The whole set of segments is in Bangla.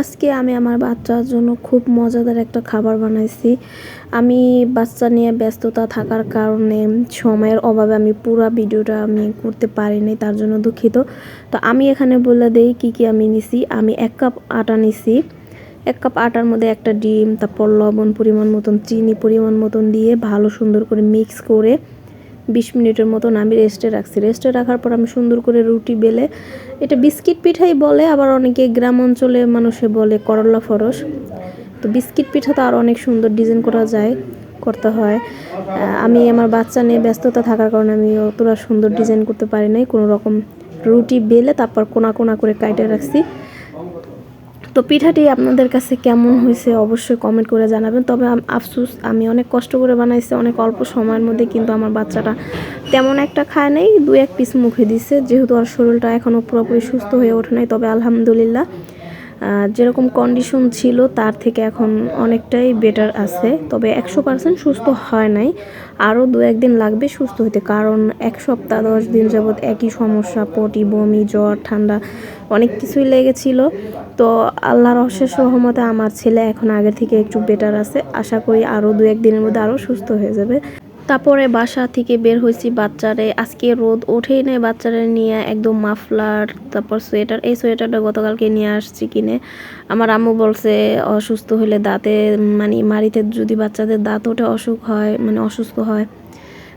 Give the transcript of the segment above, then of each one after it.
আজকে আমি আমার বাচ্চার জন্য খুব মজাদার একটা খাবার বানাইছি। আমি বাচ্চা নিয়ে ব্যস্ততা থাকার কারণে সময়ের অভাবে আমি পুরো ভিডিওটা আমি করতে পারিনি, তার জন্য দুঃখিত। তো আমি এখানে বলে দেই কি কি আমি নিছি। আমি এক কাপ আটা নিছি। এক কাপ আটার মধ্যে একটা ডিম, তারপর লবণ পরিমাণ মতন, চিনি পরিমাণ মতন দিয়ে ভালো সুন্দর করে মিক্স করে বিশ মিনিটের মতন আমি রেস্টে রাখছি। রেস্টে রাখার পর আমি সুন্দর করে রুটি বেলে, এটা বিস্কিট পিঠাই বলে, আবার অনেকে গ্রাম অঞ্চলে মানুষে বলে করলা ফরস। তো বিস্কিট পিঠা তো আরও অনেক সুন্দর ডিজাইন করা যায়, করতে হয়। আমি আমার বাচ্চা নিয়ে ব্যস্ততা থাকার কারণে আমি অতটা সুন্দর ডিজাইন করতে পারি নাই। কোনো রকম রুটি বেলে তারপর কোনা কোনা করে কাইটে রাখছি। তো পিঠাটি আপনাদের কাছে কেমন হয়েছে অবশ্যই কমেন্ট করে জানাবেন। তবে আফসুস, আমি অনেক কষ্ট করে বানাইছি, অনেক অল্প সময়ের মধ্যে কিন্তু আমার বাচ্চাটা তেমন একটা খায় নাই দু এক পিস মুখে দিছে। যেহেতু আর শরীরটা এখনও পুরোপুরি সুস্থ হয়ে ওঠে নাই, তবে আলহামদুলিল্লাহ যেরকম কন্ডিশন ছিল, তার থেকে এখন অনেকটাই বেটার আছে। তবে একশো পার্সেন্ট সুস্থ হয় নাই। আরও দু একদিন লাগবে সুস্থ হতে কারণ এক সপ্তাহ, দশ দিন যাবৎ একই সমস্যা, পটি, বমি, জ্বর, ঠান্ডা, অনেক কিছুই লেগেছিল। তো আল্লাহর অশেষ সহমতে আমার ছেলে এখন আগের থেকে একটু বেটার আছে। আশা করি আরও দু একদিনের মধ্যে আরও সুস্থ হয়ে যাবে। তারপরে বাসা থেকে বের হয়েছি বাচ্চারে। আজকে রোদ ওঠেই নেই বাচ্চারে নিয়ে একদম মাফলার, তারপর সোয়েটার। এই সোয়েটারটা গতকালকে নিয়ে আসছি কিনে। আমার আম্মু বলছে, অসুস্থ হলে দাঁতে মানে মারিতে যদি বাচ্চাদের দাঁত ওঠে, অসুখ হয় মানে অসুস্থ হয়।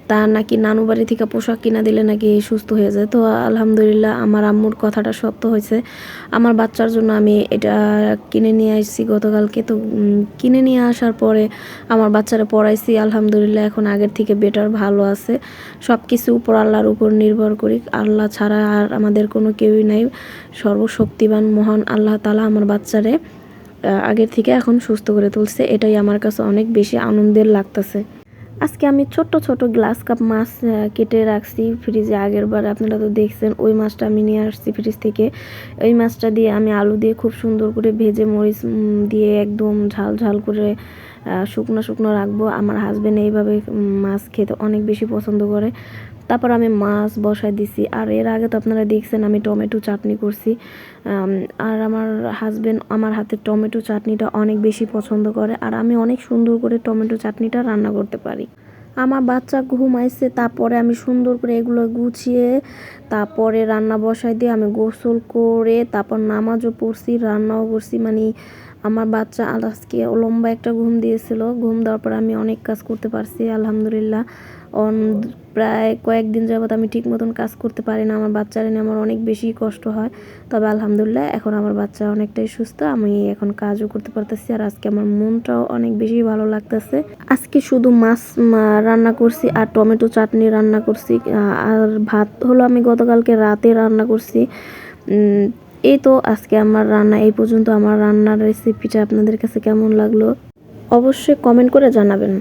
তার নাকি নানু বাড়ি থেকে পোশাক কিনা দিলে নাকি সুস্থ হয়ে যায়? তো আলহামদুলিল্লাহ আমার আম্মুর কথাটা সত্য হয়েছে। আমার বাচ্চার জন্য আমি এটা কিনে নিয়ে আসছি গতকালকে। তো কিনে নিয়ে আসার পরে আমার বাচ্চারা পড়াইছি। আলহামদুলিল্লাহ এখন আগের থেকে বেটার ভালো আছে। সব কিছু উপর আল্লাহর উপর নির্ভর করি। আল্লাহ ছাড়া আর আমাদের কোনো কেউই নাই। সর্বশক্তিবান, মহান আল্লাহ তালা আমার বাচ্চারে আগের থেকে এখন সুস্থ করে তুলছে। এটাই আমার কাছে অনেক বেশি আনন্দের লাগতেছে। আজকে আমি ছোট ছোট গ্লাস কাপ মাছ কেটে রাখছি ফ্রিজে। আগের বার আপনারা তো দেখছেন, ওই মাছটা আমি নিয়ে আসছি ফ্রিজ থেকে। ওই মাছটা দিয়ে আমি আলু দিয়ে খুব সুন্দর করে ভেজে মরিচ দিয়ে একদম ঝাল ঝাল করে শুকনো শুকনো রাখব। আমার হাজব্যান্ড এইভাবে মাছ খেতে অনেক বেশি পছন্দ করে। তারপর আমি মাছ বসাই দিছি। আর এর আগে তো আপনারা দেখছেন আমি টমেটো চাটনি করছি। আর আমার হাজব্যান্ড আমার হাতে টমেটো চাটনিটা অনেক বেশি পছন্দ করে। আর আমি অনেক সুন্দর করে টমেটো চাটনিটা রান্না করতে পারি। আমার বাচ্চা ঘুমাইছে, তারপরে আমি সুন্দর করে এগুলো গুছিয়ে, তারপরে রান্না বসাই দিয়ে আমি গোসল করে, তারপর নামাজও পড়ছি, রান্নাও করছি। মানে আমার বাচ্চা আজকে লম্বা একটা ঘুম দিয়েছিল। ঘুম দেওয়ার পর আমি অনেক কাজ করতে পারছি, আলহামদুলিল্লাহ। প্রায় কয়েকদিন যাবৎ আমি ঠিক মতন কাজ করতে পারি না। আমার বাচ্চার নিয়ে আমার অনেক বেশি কষ্ট হয়। তবে আলহামদুলিল্লাহ এখন আমার বাচ্চা অনেকটাই সুস্থ। আমি এখন কাজও করতে পারতেছি আর আজকে আমার মনটাও অনেক বেশি ভালো লাগতেছে। আজকে শুধু মাছ রান্না করছি আর টমেটো চাটনি রান্না করছি। আর ভাত হলো আমি গতকালকে রাতে রান্না করছি। এই তো আজকে আমার রান্না, এই পর্যন্ত আমার রান্নার রেসিপিটা আপনাদের কাছে কেমন লাগল? অবশ্যই কমেন্ট করে জানাবেন।